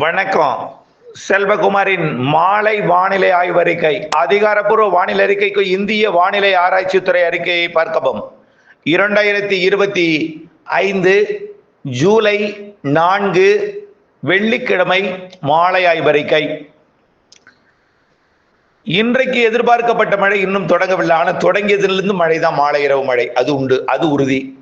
வணக்கம். செல்வகுமாரின் மாலை வானிலை ஆய்வறிக்கை அதிகாரப்பூர்வ வானிலை அறிக்கைக்கு இந்திய வானிலை ஆராய்ச்சித்துறை அறிக்கையை பார்க்கவும். இரண்டாயிரத்தி இருபத்தி ஐந்து ஜூலை நான்கு வெள்ளிக்கிழமை மாலை ஆய்வறிக்கை. இன்றைக்கு எதிர்பார்க்கப்பட்ட மழை இன்னும் தொடங்கவில்லை. ஆனால் தொடங்கியதிலிருந்து மழை தான் மாலை இரவு மழை. அது உண்டு அது உறுதி.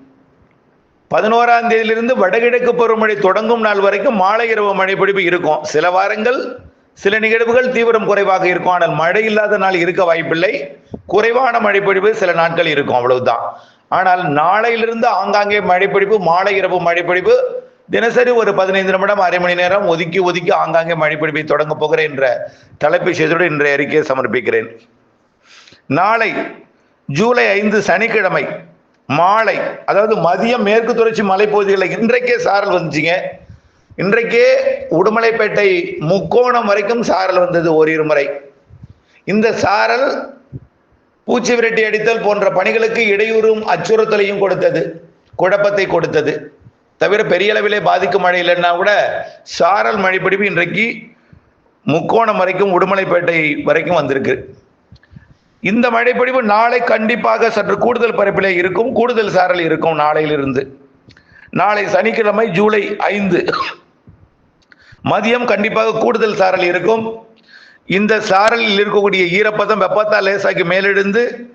பதினோராம் தேதியிலிருந்து வடகிழக்கு பருவமழை தொடங்கும் நாள் வரைக்கும் மாலை இரவு மழை பிடிப்பு இருக்கும். சில வாரங்கள் சில நிகழ்வுகள் தீவிரம் குறைவாக இருக்கும். ஆனால் மழை இல்லாத நாள் இருக்க வாய்ப்பில்லை. குறைவான மழை சில நாட்கள் இருக்கும். அவ்வளவுதான். ஆனால் நாளையிலிருந்து ஆங்காங்கே மழை மாலை இரவு மழை தினசரி ஒரு பதினைந்து நிமிடம் அரை மணி நேரம் ஒதுக்கி ஒதுக்கி ஆங்காங்கே மழை பொழிவை தொடங்க போகிறேன் என்ற தலைப்பு செய்தியோடு இன்றைய அறிக்கையை சமர்ப்பிக்கிறேன். நாளை ஜூலை ஐந்து சனிக்கிழமை மாலை அதாவது மதியம் மேற்கு தொடர்ச்சி மலைப்பகுதிகளில் இன்றைக்கே சாரல் வந்துச்சுங்க. இன்றைக்கே உடுமலைப்பேட்டை முக்கோணம் வரைக்கும் சாரல் வந்தது ஓரிரு முறை. இந்த சாரல் பூச்சி விரட்டி அடித்தல் போன்ற பணிகளுக்கு இடையூறும் அச்சுறுத்தலையும் கொடுத்தது குழப்பத்தை கொடுத்தது. தவிர பெரிய அளவிலே பாதிக்கும் மழை இல்லைன்னா கூட சாரல் மழைப்பிடிப்பு இன்றைக்கு முக்கோணம் வரைக்கும் உடுமலைப்பேட்டை வரைக்கும் வந்திருக்கு. இந்த மழைப்பொழிவு நாளை கண்டிப்பாக சற்று கூடுதல் பரப்பிலே இருக்கும் கூடுதல் சாரல் இருக்கும் நாளையிலிருந்து. நாளை சனிக்கிழமை ஜூலை ஐந்து. மதியம் கண்டிப்பாக கூடுதல் சாரல் இருக்கும். இந்த சாரலில் இருக்கக்கூடிய ஈரப்பதம் வெப்பத்தால் லேசாக்கி மேலெழுந்து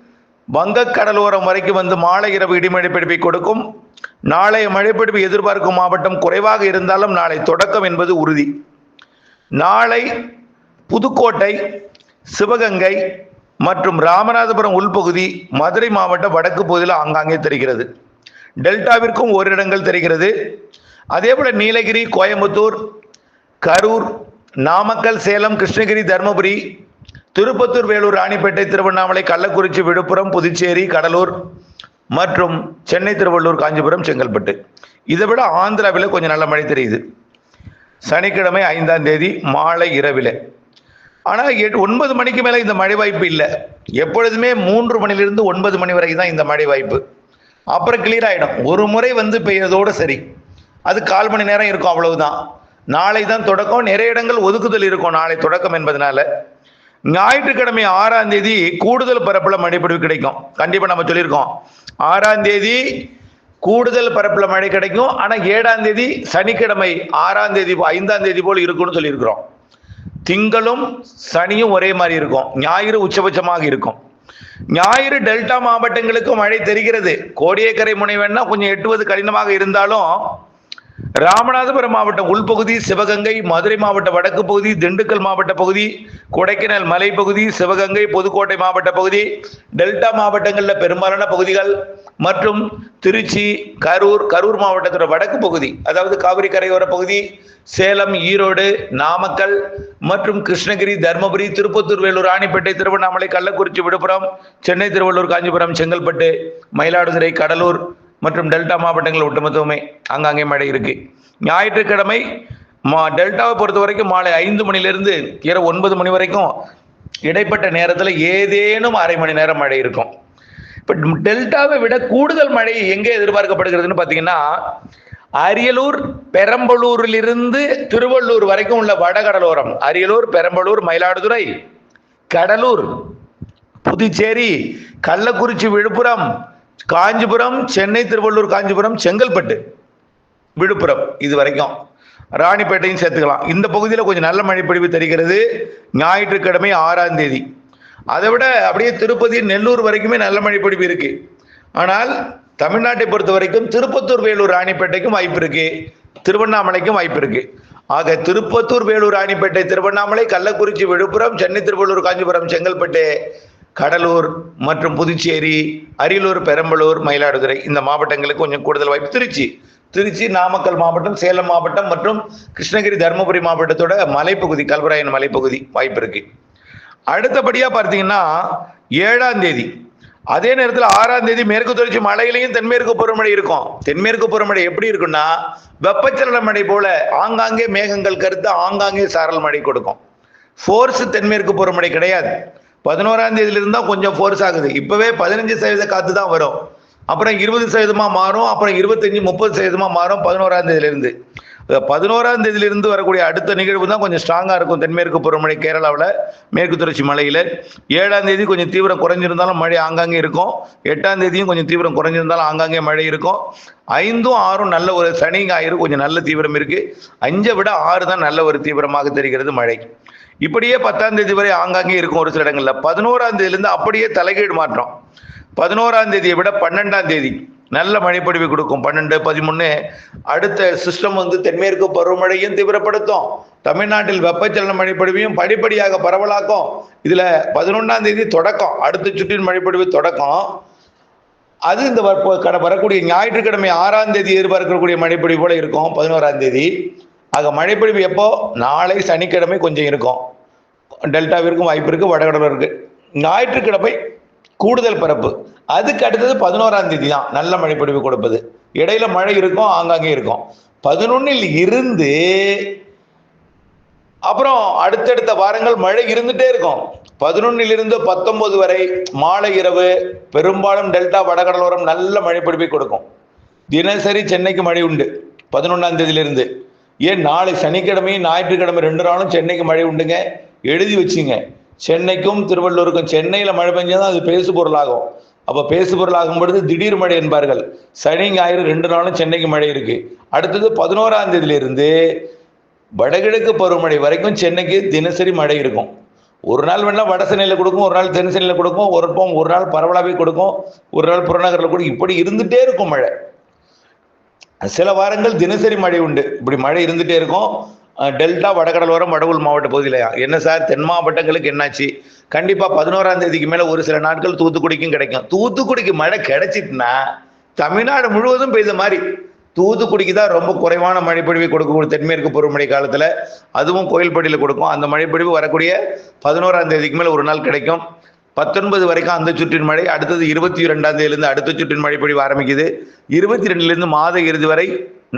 வங்கக்கடலோரம் வரைக்கும் வந்து மாலை இரவு இடிமழை பிடிப்பை கொடுக்கும். நாளைய மழைப்பிடிப்பு எதிர்பார்க்கும் மாவட்டம் குறைவாக இருந்தாலும் நாளை தொடக்கம் என்பது உறுதி. நாளை புதுக்கோட்டை சிவகங்கை மற்றும் ராமநாதபுரம் உள்பகுதி மதுரை மாவட்ட வடக்கு பகுதியில் ஆங்காங்கே தெரிகிறது. டெல்டாவிற்கும் ஓரிடங்கள் தெரிகிறது. அதேபோல நீலகிரி கோயம்புத்தூர் கரூர் நாமக்கல் சேலம் கிருஷ்ணகிரி தருமபுரி திருப்பத்தூர் வேலூர் ராணிப்பேட்டை திருவண்ணாமலை கள்ளக்குறிச்சி விழுப்புரம் புதுச்சேரி கடலூர் மற்றும் சென்னை திருவள்ளூர் காஞ்சிபுரம் செங்கல்பட்டு. இதை விட ஆந்திராவில் கொஞ்சம் நல்ல மழை தெரியுது. சனிக்கிழமை ஐந்தாம் தேதி மாலை இரவில். ஆனால் எட் ஒன்பது மணிக்கு மேலே இந்த மழை வாய்ப்பு இல்லை. எப்பொழுதுமே மூன்று மணிலிருந்து ஒன்பது மணி வரைக்கும் தான் இந்த மழை வாய்ப்பு. அப்புறம் கிளியர் ஆகிடும் ஒரு முறை வந்து பெய்யதோடு சரி. அது கால் மணி நேரம் இருக்கும் அவ்வளவுதான். நாளை தான் தொடக்கம். நிறைய இடங்கள் ஒதுக்குதல் இருக்கும் நாளை தொடக்கம் என்பதனால. ஞாயிற்றுக்கிழமை ஆறாம் தேதி கூடுதல் பரப்பில் மழைப்பொழிவு கிடைக்கும். கண்டிப்பாக நம்ம சொல்லியிருக்கோம். ஆறாம் தேதி கூடுதல் பரப்பில் மழை கிடைக்கும். ஆனால் ஏழாம் தேதி சனிக்கிழமை ஆறாம் தேதி ஐந்தாம் தேதி போல் இருக்கும்னு சொல்லியிருக்கிறோம். திங்களும் சனியும் ஒரே மாதிரி இருக்கும். ஞாயிறு உச்சபட்சமாக இருக்கும். ஞாயிறு டெல்டா மாவட்டங்களுக்கு மழை தெரிகிறது. கோடியக்கரை முனைவன்னா கொஞ்சம் எட்டுவது கடினமாக இருந்தாலும் ராமநாதபுரம் மாவட்டம் உள்பகுதி சிவகங்கை மதுரை மாவட்ட வடக்கு பகுதி திண்டுக்கல் மாவட்ட பகுதி கொடைக்கானல் மலைப்பகுதி சிவகங்கை புதுக்கோட்டை மாவட்ட பகுதி டெல்டா மாவட்டங்களில் பெரும்பாலான பகுதிகள் மற்றும் திருச்சி கரூர் கரூர் மாவட்டத்தோட வடக்கு பகுதி அதாவது காவிரி கரையோர பகுதி சேலம் ஈரோடு நாமக்கல் மற்றும் கிருஷ்ணகிரி தருமபுரி திருப்பத்தூர் வேலூர் ராணிப்பேட்டை திருவண்ணாமலை கள்ளக்குறிச்சி விழுப்புரம் சென்னை திருவள்ளூர் காஞ்சிபுரம் செங்கல்பட்டு மயிலாடுதுறை கடலூர் மற்றும் டெல்டா மாவட்டங்கள் ஒட்டுமொத்தமே ஆங்காங்கே மழை இருக்கு. ஞாயிற்றுக்கிழமை மா டெல்டாவை பொறுத்த வரைக்கும் மாலை ஐந்து மணிலிருந்து இரவு ஒன்பது மணி வரைக்கும் இடைப்பட்ட நேரத்தில் ஏதேனும் அரை மணி நேரம் மழை இருக்கும். இப்போ டெல்டாவை விட கூடுதல் மழை எங்கே எதிர்பார்க்கப்படுகிறதுன்னு பார்த்தீங்கன்னா அரியலூர் பெரம்பலூரிலிருந்து திருவள்ளூர் வரைக்கும் உள்ள வடகடலோரம். அரியலூர் பெரம்பலூர் மயிலாடுதுறை கடலூர் புதுச்சேரி கள்ளக்குறிச்சி விழுப்புரம் காஞ்சிபுரம் சென்னை திருவள்ளூர் காஞ்சிபுரம் செங்கல்பட்டு விழுப்புரம் இது வரைக்கும் ராணிப்பேட்டையும் சேர்த்துக்கலாம். இந்த பகுதியில் கொஞ்சம் நல்ல மழைப்பொழிவு தெரிகிறது. ஞாயிற்றுக்கிழமை ஆறாம் தேதி. அதை விட அப்படியே திருப்பதி நெல்லூர் வரைக்குமே நல்ல மழைப்பொழிவு இருக்கு. ஆனால் தமிழ்நாட்டை பொறுத்த வரைக்கும் திருப்பத்தூர் வேலூர் ராணிப்பேட்டைக்கும் வாய்ப்பு இருக்கு. திருவண்ணாமலைக்கும் வாய்ப்பு இருக்கு. ஆக திருப்பத்தூர் வேலூர் ராணிப்பேட்டை திருவண்ணாமலை கள்ளக்குறிச்சி விழுப்புரம் சென்னை திருவள்ளூர் காஞ்சிபுரம் செங்கல்பட்டு கடலூர் மற்றும் புதுச்சேரி அரியலூர் பெரம்பலூர் மயிலாடுதுறை இந்த மாவட்டங்களுக்கு கொஞ்சம் கூடுதல் வாய்ப்பு. திருச்சி. திருச்சி நாமக்கல் மாவட்டம் சேலம் மாவட்டம் மற்றும் கிருஷ்ணகிரி தருமபுரி மாவட்டத்தோட மலைப்பகுதி கல்வராயன் மலைப்பகுதி வாய்ப்பு இருக்கு. அடுத்தபடியாக பார்த்தீங்கன்னா ஏழாம் தேதி. அதே நேரத்தில் ஆறாம் தேதி மேற்கு தொடர்ச்சி மலையிலையும் தென்மேற்கு பருவமழை இருக்கும். தென்மேற்கு பருவமழை எப்படி இருக்குன்னா வெப்பச்சலன மழை போல ஆங்காங்கே மேகங்கள் கருத்து ஆங்காங்கே சாரல் மழை கொடுக்கும். ஃபோர்ஸ் தென்மேற்கு பருவமழை கிடையாது. பதினோராம் தேதியிலிருந்து தான் கொஞ்சம் ஃபோர்ஸ் ஆகுது. இப்பவே பதினஞ்சு சதவீத காத்து தான் வரும். அப்புறம் இருபது சதவீதமா மாறும். அப்புறம் இருபத்தஞ்சு முப்பது சதவீதமா மாறும் பதினோராம் தேதியிலிருந்து பதினோராம் தேதியிலிருந்து வரக்கூடிய அடுத்த நிகழ்வு தான் கொஞ்சம் ஸ்ட்ராங்காக இருக்கும். தென்மேற்கு பருவமழை கேரளாவில் மேற்கு தொடர்ச்சி மலையில். ஏழாம் தேதி கொஞ்சம் தீவிரம் குறைஞ்சிருந்தாலும் மழை ஆங்காங்கே இருக்கும். எட்டாம் தேதியும் கொஞ்சம் தீவிரம் குறைஞ்சிருந்தாலும் ஆங்காங்கே மழை இருக்கும். ஐந்தும் ஆறும் நல்ல ஒரு சனி ஞாயிறு கொஞ்சம் நல்ல தீவிரம் இருக்குது அஞ்சை விட ஆறு தான் நல்ல ஒரு தீவிரமாக தெரிகிறது மழை. இப்படியே பத்தாம் தேதி வரை ஆங்காங்கே இருக்கும் ஒரு சில இடங்களில். பதினோராம் தேதியிலேருந்து அப்படியே தலைகீழ் மாற்றம். பதினோராம் தேதியை விட பன்னெண்டாம் தேதி நல்ல மழைப்பொழிவு கொடுக்கும். பன்னெண்டு பதிமூணு. அடுத்த சிஸ்டம் வந்து தென்மேற்கு பருவமழையும் தீவிரப்படுத்தும். தமிழ்நாட்டில் வெப்பச்சலன மழைப்பொழிவையும் படிப்படியாக பரவலாக்கும். இதில் பதினொன்றாம் தேதி தொடக்கம். அடுத்த சுற்றின் மழைப்பொழிவு தொடக்கம். அது இந்த வர- வரக்கூடிய ஞாயிற்றுக்கிழமை ஆறாம் தேதி எதிர்பார்க்கக்கூடிய மழைப்பொழிவு போல இருக்கும். பதினோராம் தேதி. ஆக மழைப்பொழிவு எப்போ? நாளை சனிக்கிழமை கொஞ்சம் இருக்கும். டெல்டாவிற்கும் வாய்ப்பு இருக்குது வடகடலும் இருக்குது ஞாயிற்றுக்கிழமை கூடுதல் பரப்பு. அதுக்கு அடுத்தது பதினோராம் தேதி தான் நல்ல மழைப்பொழிவு கொடுப்பது. இடையில மழை இருக்கும் ஆங்காங்கே இருக்கும். பதினொன்னில் இருந்து அப்புறம் அடுத்தடுத்த வாரங்கள் மழை இருந்துட்டே இருக்கும். பதினொன்னிலிருந்து பத்தொன்பது வரை மாலை இரவு பெரும்பாலும் டெல்டா வடகடலோரம் நல்ல மழைப்பொழிவை கொடுக்கும். தினசரி சென்னைக்கு மழை உண்டு பதினொன்றாம் தேதியிலிருந்து. ஏன் நாளை சனிக்கிழமையும் ஞாயிற்றுக்கிழமை ரெண்டு நாளும் சென்னைக்கு மழை உண்டுங்க? எழுதி வச்சுங்க. சென்னைக்கும் திருவள்ளூருக்கும் சென்னையில் மழை பெஞ்சால் தான் அது பேசு பொருளாகும் அப்போ பேசு பொருளாகும் பொழுது திடீர் மழை என்பார்கள். சனி ஞாயிறு ரெண்டு நாளும் சென்னைக்கு மழை இருக்கு. அடுத்தது பதினோராம் தேதியிலிருந்து வடகிழக்கு பருவமழை வரைக்கும் சென்னைக்கு தினசரி மழை இருக்கும். ஒரு நாள் வேணா வட சென்னையில் கொடுக்கும் ஒரு நாள் தென் சென்னையில் கொடுக்கும் ஒரு ஒரு நாள் பரவலாகவே கொடுக்கும் ஒரு நாள் புறநகரில் கொடுக்கும். இப்படி இருந்துகிட்டே இருக்கும் மழை. சில வாரங்கள் தினசரி மழை உண்டு. இப்படி மழை இருந்துகிட்டே இருக்கும். டெல்டா வடகடலோரம் வடவுள் மாவட்ட பகுதியில். என்ன சார்? தென் மாவட்டங்களுக்கு என்னாச்சு? கண்டிப்பா பதினோராம் தேதிக்கு மேல ஒரு சில நாட்கள் தூத்துக்குடிக்கும் கிடைக்கும். தூத்துக்குடிக்கு மழை கிடைச்சிட்டுனா தமிழ்நாடு முழுவதும் பெய்த மாதிரி தூத்துக்குடிக்கு தான் ரொம்ப குறைவான மழைப்பொழிவை கொடுக்கக்கூடிய தென்மேற்கு பருவமழை காலத்துல அதுவும் கோயில்பட்டியில் கொடுக்கும். அந்த மழைப்பொழிவு வரக்கூடிய பதினோராம் தேதிக்கு மேல ஒரு நாள் கிடைக்கும். பத்தொன்பது வரைக்கும் அந்த சுற்றின் மழை அடுத்தது இருபத்தி ரெண்டாம் தேதியிலிருந்து அடுத்த சுற்றின் மழைப்பொழிவு ஆரம்பிக்குது. இருபத்தி ரெண்டுலேருந்து மாத இறுதி வரை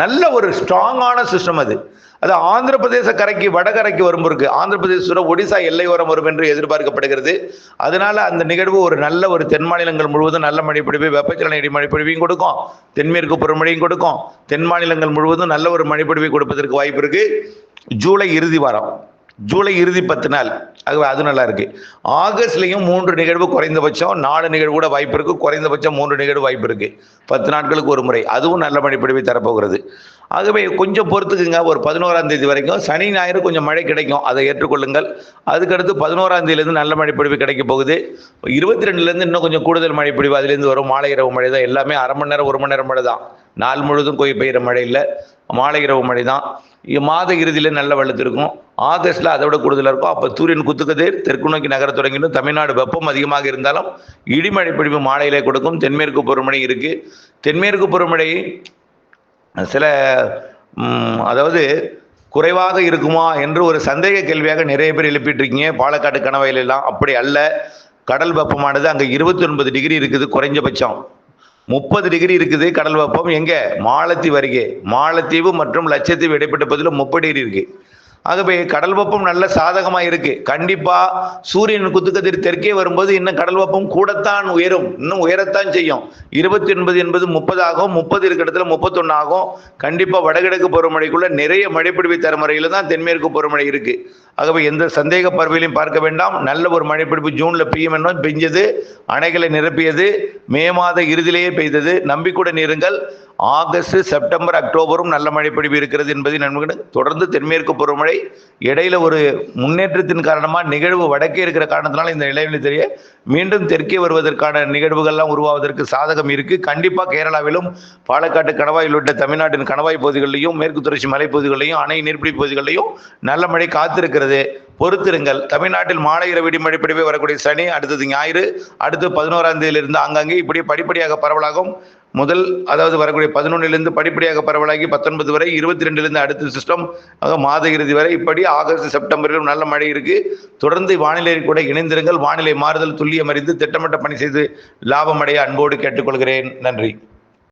நல்ல ஒரு ஸ்ட்ராங்கான சிஸ்டம் அது. அது ஆந்திர பிரதேச கரைக்கு வடகரைக்கு வரும் இருக்கு. ஆந்திர பிரதேச ஒடிசா எல்லையோரம் வரும் என்று எதிர்பார்க்கப்படுகிறது. அதனால அந்த நிகழ்வு ஒரு நல்ல ஒரு தென் மாநிலங்கள் முழுவதும் நல்ல மழைப்பொழிவு வெப்பச்சலன இடி மழைப்பொழிவையும் கொடுக்கும். தென்மேற்கு புறமழையும் கொடுக்கும். தென் மாநிலங்கள் முழுவதும் நல்ல ஒரு மழைப்பொழிவை கொடுப்பதற்கு வாய்ப்பு இருக்கு. ஜூலை இறுதி வாரம். ஜூலை இறுதி பத்து நாள். ஆகவே அது நல்லா இருக்கு ஆகஸ்ட்லையும் மூன்று நிகழ்வு குறைந்தபட்சம் நாலு நிகழ்வு கூட வாய்ப்பு இருக்கு. குறைந்தபட்சம் மூன்று நிகழ்வு வாய்ப்பு இருக்கு. பத்து நாட்களுக்கு ஒரு முறை. அதுவும் நல்ல மழைப்பொழிவை தரப்போகிறது. ஆகவே கொஞ்சம் பொறுத்துக்குங்க. ஒரு பதினோராம் தேதி வரைக்கும் சனி ஞாயிறு கொஞ்சம் மழை கிடைக்கும். அதை ஏற்றுக்கொள்ளுங்கள். அதுக்கடுத்து பதினோராம் தேதியிலேருந்து நல்ல மழைப்பொழிவு கிடைக்க போகுது. இருபத்தி ரெண்டுலேருந்து இன்னும் கொஞ்சம் கூடுதல் மழைப்பிடிவு அதுலேருந்து வரும். மாலை இரவு மழை தான். எல்லாமே அரை மணி நேரம் ஒரு மணி நேரம் மழை தான். நாள் முழுதும் கொய் பெய்கிற மழை இல்லை. மாலை இரவு மழை தான். மாத இறுதியில் நல்ல வெள்ளத்து இருக்கும். ஆகஸ்ட்ல அதை விட கூடுதலாக இருக்கும். அப்போ சூரியன் குத்துக்கதிர் தெற்கு நோக்கி நகர தொடங்கிடும். தமிழ்நாடு வெப்பம் அதிகமாக இருந்தாலும் இடிமழை பிடிப்பு மாலையிலே கொடுக்கும். தென்மேற்கு பருவமழை இருக்குது தென்மேற்கு பருவமழை சில அதாவது குறைவாக இருக்குமா என்று ஒரு சந்தேக கேள்வியாக நிறைய பேர் எழுப்பிட்டுருக்கீங்க. பாலக்காடு கணவாயிலெல்லாம் அப்படி அல்ல. கடல் வெப்பமானது அங்கே இருபத்தி ஒன்பது டிகிரி இருக்குது. குறைஞ்சபட்சம். முப்பது டிகிரி இருக்குது கடல் வெப்பம் எங்க? மாலத்தீவு அருகே. மாலத்தீவு மற்றும் லட்சத்தீவு இடைப்பட்ட பகுதியில் முப்பது டிகிரி இருக்கு. ஆகவே கடல் வெப்பம் நல்ல சாதகமா இருக்கு. கண்டிப்பா சூரியன் குத்துக்கதிர் தெற்கே வரும்போது இன்னும் கடல் வெப்பம் கூடத்தான் உயரும். இன்னும் உயரத்தான் செய்யும். இருபத்தி ஒன்பது என்பது முப்பது ஆகும். முப்பது இருக்கிற இடத்துல முப்பத்தொன்னு ஆகும். கண்டிப்பா வடகிழக்கு பருவமழைக்குள்ள நிறைய மழைப்பிடிவை தரமுறையில தான் தென்மேற்கு பருவமழை இருக்கு. ஆகவே எந்த சந்தேக பார்வையிலையும் பார்க்க வேண்டாம். நல்ல ஒரு மழைப்பிடிப்பு ஜூன்ல பெய்யும் என்ன பெஞ்சது. அணைகளை நிரப்பியது. மே மாத இறுதியிலேயே பெய்தது. நம்பிக்கூட நீருங்கள். ஆகஸ்ட் செப்டம்பர் அக்டோபரும் நல்ல மழைப்பிடிப்பு இருக்கிறது என்பதை நண்பர்கள் தொடர்ந்து தென்மேற்கு பருவமழை இடையில ஒரு முன்னேற்றத்தின் காரணமா நிகழ்வு வடக்கே இருக்கிற காரணத்தினால இந்த இடைவெளி தெரிய மீண்டும் தெற்கே வருவதற்கான நிகழ்வுகள்லாம் உருவாவதற்கு சாதகம் இருக்கு. கண்டிப்பா கேரளாவிலும் பாலக்காட்டு கணவாய் உள்ளிட்ட தமிழ்நாட்டின் கணவாய் பகுதிகளிலையும் மேற்கு தொடர்ச்சி மலைப்பகுதிகளிலையும் அணை நீர்பிடி பகுதிகளிலையும் நல்ல மழை காத்திருக்கிறது. பொறுத்திருங்கள். தமிழ்நாட்டில் மாலை இரவு இடிமழை வரக்கூடிய சனி அடுத்தது ஞாயிறு அடுத்து பதினோராம் தேதியிலிருந்து ஆங்காங்கே இப்படி படிப்படியாக பரவலாகும். முதல் அதாவது வரக்கூடிய பதினொன்னிலிருந்து படிப்படியாக பரவலாகி பத்தொன்பது வரை இருபத்தி ரெண்டுலேருந்து அடுத்த சிஸ்டம் மாத இறுதி வரை இப்படி ஆகஸ்ட் செப்டம்பரிலும் நல்ல மழை இருக்கு. தொடர்ந்து வானிலை கூட இணைந்திருங்கள். வானிலை மாறுதல் துல்லியம் அறிந்து திட்டமிட்ட பணி செய்து லாபமடைய அன்போடு கேட்டுக்கொள்கிறேன். நன்றி.